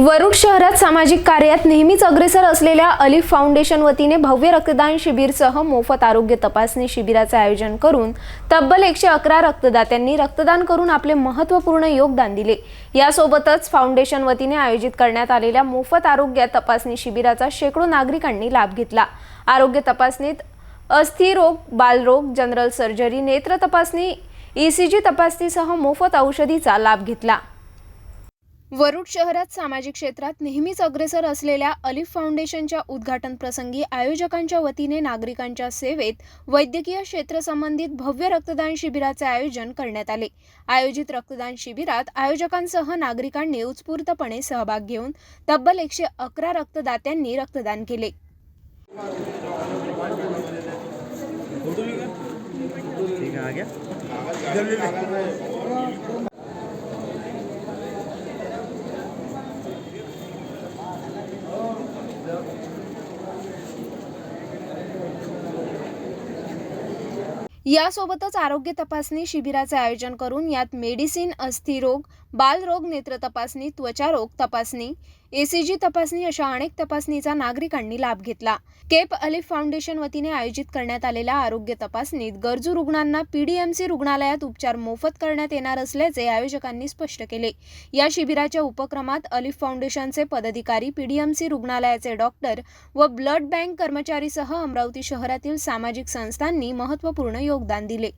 वरुड शहरात सामाजिक कार्यात नेहमीच अग्रेसर असलेल्या अलिफ फाउंडेशन वतीने भव्य रक्तदान शिबिरसह मोफत आरोग्य तपासणी शिबिराचे आयोजन करून तब्बल एकशे अकरा रक्तदात्यांनी रक्तदान करून आपले महत्त्वपूर्ण योगदान दिले. यासोबतच फाउंडेशन वतीने आयोजित करण्यात आलेल्या मोफत आरोग्य तपासणी शिबिराचा शेकडो नागरिकांनी लाभ घेतला. आरोग्य तपासणीत अस्थिरोग बालरोग जनरल सर्जरी नेत्र तपासणी ईसीजी तपासणीसह मोफत औषधीचा लाभ घेतला. वरुड शहरात सामाजिक क्षेत्रात नेहमीच अग्रेसर असलेल्या अलिफ फाउंडेशनच्या उद्घाटन प्रसंगी आयोजकांच्या वतीने नागरिकांच्या सेवेत वैद्यकीय क्षेत्र संबंधित भव्य रक्तदान शिबिराचे आयोजन करण्यात आले. आयोजित रक्तदान शिबिरात आयोजकांसह नागरिकांनी उत्स्फूर्तपणे सहभाग घेऊन तब्बल एकशे अकरा रक्तदात्यांनी रक्तदान केले. यासोबतच आरोग्य तपासणी शिबिराचे आयोजन करून यात मेडिसिन अस्थिरोग बालरोग नेत्र तपासणी त्वचारोग तपासणी एसीजी तपासणी अशा अनेक तपासणीचा नागरिकांनी लाभ घेतला. केप अलिफ फाउंडेशन वतीने आयोजित करण्यात आलेल्या आरोग्य तपासणीत गरजू रुग्णांना पीडीएमसी रुग्णालयात उपचार मोफत करण्यात येणार असल्याचे आयोजकांनी स्पष्ट केले. या शिबिराच्या उपक्रमात अलिफ फाउंडेशनचे पदाधिकारी पीडीएमसी रुग्णालयाचे डॉक्टर व ब्लड बँक कर्मचारीसह अमरावती शहरातील सामाजिक संस्थांनी महत्त्वपूर्ण योगदान दिले.